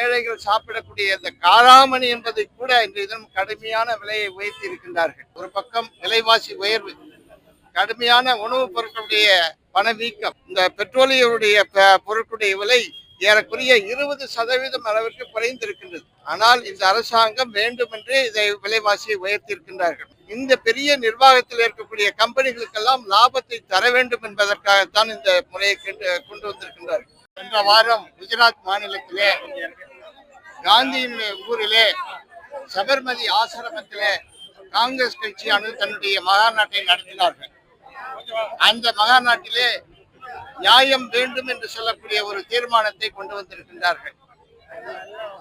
ஏழைகள் சாப்பிடக்கூடிய இந்த காராமணி என்பதை கூட இன்றைய தினம் கடுமையான விலையை உயர்த்தி இருக்கின்றார்கள். ஒரு பக்கம் விலைவாசி உயர்வு கடுமையான உணவுப் பொருட்களுடைய பணவீக்கம் இந்த பெட்ரோலியருடைய பொருட்களுடைய விலை ஏறக்குறைய இருபது சதவீதம் அளவிற்கு குறைந்திருக்கின்றது. ஆனால் இந்த அரசாங்கம் வேண்டுமென்றே இதை விலைவாசியை உயர்த்தியிருக்கின்றார்கள் இந்த பெரிய நிர்வாகத்தில் இருக்கக்கூடிய கம்பெனிகளுக்கெல்லாம் லாபத்தை தர வேண்டும் என்பதற்காகத்தான் இந்த முறையை கொண்டு கொண்டு வந்திருக்கின்றார்கள். சென்ற வாரம் குஜராத் மாநிலத்திலே காந்தியின் ஊரிலே சபர்மதி ஆசிரமத்திலே காங்கிரஸ் கட்சியானது தன்னுடைய மகாநாட்டை நடத்தினார்கள். அந்த மகாநாட்டிலே நியாயம் வேண்டும் என்று சொல்லக்கூடிய ஒரு தீர்மானத்தை கொண்டு வந்திருக்கின்றார்கள்.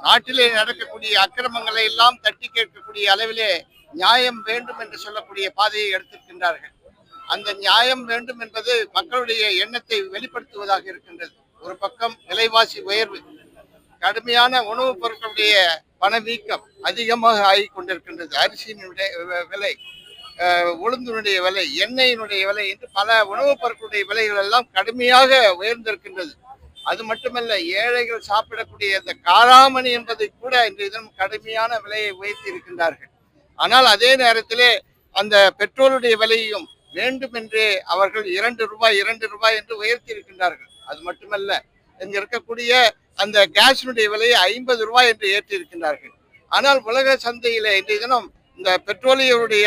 நாட்டிலே நடக்கக்கூடிய அக்கிரமங்களை எல்லாம் தட்டி கேட்கக்கூடிய அளவிலே நியாயம் வேண்டும் என்று சொல்லக்கூடிய பாதையை எடுத்திருக்கின்றார்கள். அந்த நியாயம் வேண்டும் என்பது மக்களுடைய எண்ணத்தை வெளிப்படுத்துவதாக இருக்கின்றது. ஒரு பக்கம் விலைவாசி உயர்வு கடுமையான உணவுப் பொருட்களுடைய பணவீக்கம் அதிகமாக ஆகிக் கொண்டிருக்கின்றது அரிசியினுடைய விலை அஹ், உளுந்தினுடைய விலை எண்ணெயினுடைய விலை என்று பல உணவுப் பொருட்களுடைய விலைகள் எல்லாம் கடுமையாக உயர்ந்திருக்கின்றது. அது மட்டுமல்ல ஏழைகள் சாப்பிடக்கூடிய இந்த காராமணி என்பதை கூட இன்றைய தினம் கடுமையான விலையை உயர்த்தி இருக்கின்றார்கள் ஆனால் அதே நேரத்திலே அந்த பெட்ரோலுடைய விலையும் வேண்டுமென்றே அவர்கள் இரண்டு ரூபாய் இரண்டு ரூபாய் என்று உயர்த்தி இருக்கின்றார்கள் அது மட்டுமல்ல இங்க இருக்கக்கூடிய அந்த கேஸினுடைய விலையை ஐம்பது ரூபாய் என்று ஏற்றி இருக்கின்றார்கள் ஆனால் உலக சந்தையில் இன்றைய தினம் இந்த பெட்ரோலியருடைய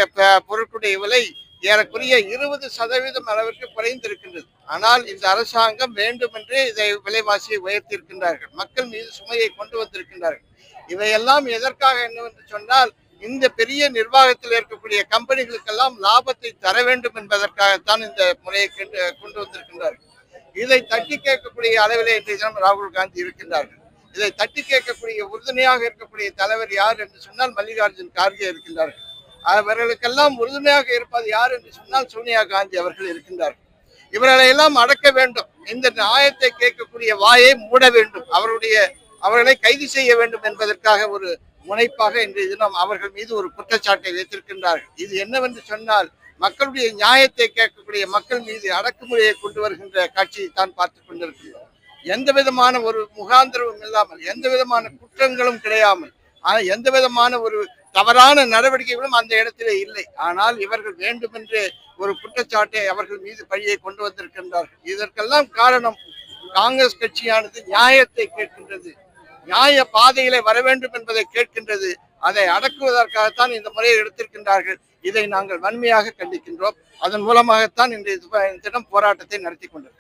பொருட்களுடைய விலை ஏறக்குறைய இருபது சதவீதம் அளவிற்கு குறைந்திருக்கின்றது. ஆனால் இந்த அரசாங்கம் வேண்டுமென்றே இதை விலைவாசியை உயர்த்தியிருக்கின்றார்கள். மக்கள் மீது சுமையை கொண்டு வந்திருக்கின்றார்கள். இவையெல்லாம் எதற்காக என்னவென்று சொன்னால் இந்த பெரிய நிர்வாகத்தில் இருக்கக்கூடிய கம்பெனிகளுக்கெல்லாம் லாபத்தை தர வேண்டும் என்பதற்காகத்தான் இந்த முறையை கொண்டு கொண்டு வந்திருக்கின்றார்கள். இதை தட்டி கேட்கக்கூடிய அளவிலே இன்றைய தினம் ராகுல் காந்தி இருக்கின்றார்கள். இதை தட்டி கேட்கக்கூடிய உறுதுணையாக இருக்கக்கூடிய தலைவர் யார் என்று சொன்னால் மல்லிகார்ஜுன் கார்கே இருக்கின்றார்கள். அவர்களுக்கெல்லாம் உறுதுணையாக இருப்பது யார் என்று சொன்னால் சோனியா காந்தி அவர்கள் இருக்கின்றார்கள். இவர்களை எல்லாம் அடக்க வேண்டும். இந்த நியாயத்தை கேட்கக்கூடிய வாயை மூட வேண்டும். அவருடைய அவர்களை கைது செய்ய வேண்டும் என்பதற்காக ஒரு முனைப்பாக இன்றைய தினம் அவர்கள் மீது ஒரு குற்றச்சாட்டை வைத்திருக்கின்றார்கள். இது என்னவென்று சொன்னால் மக்களுடைய நியாயத்தை கேட்கக்கூடிய மக்கள் மீது அடக்குமுறையை கொண்டு வருகின்ற காட்சியை தான் பார்த்து கொண்டிருக்கிறோம் எந்த விதமான ஒரு முகாந்திரமும் இல்லாமல் எந்த விதமான குற்றங்களும் கிடையாமல் ஆனால் எந்த விதமான ஒரு தவறான நடவடிக்கைகளும் அந்த இடத்திலே இல்லை. ஆனால் இவர்கள் வேண்டுமென்றே ஒரு குற்றச்சாட்டை அவர்கள் மீது பழியை கொண்டு வந்திருக்கின்றார்கள். இதற்கெல்லாம் காரணம் காங்கிரஸ் கட்சியானது நியாயத்தை கேட்கின்றது. நியாய பாதையிலே வர வேண்டும் என்பதை கேட்கின்றது. அதை அடக்குவதற்காகத்தான் இந்த முறையை எடுத்திருக்கின்றார்கள். இதை நாங்கள் வன்மையாக கண்டிக்கின்றோம். அதன் மூலமாகத்தான் இன்றைய தினம் போராட்டத்தை நடத்தி கொண்டிருக்கிறோம்.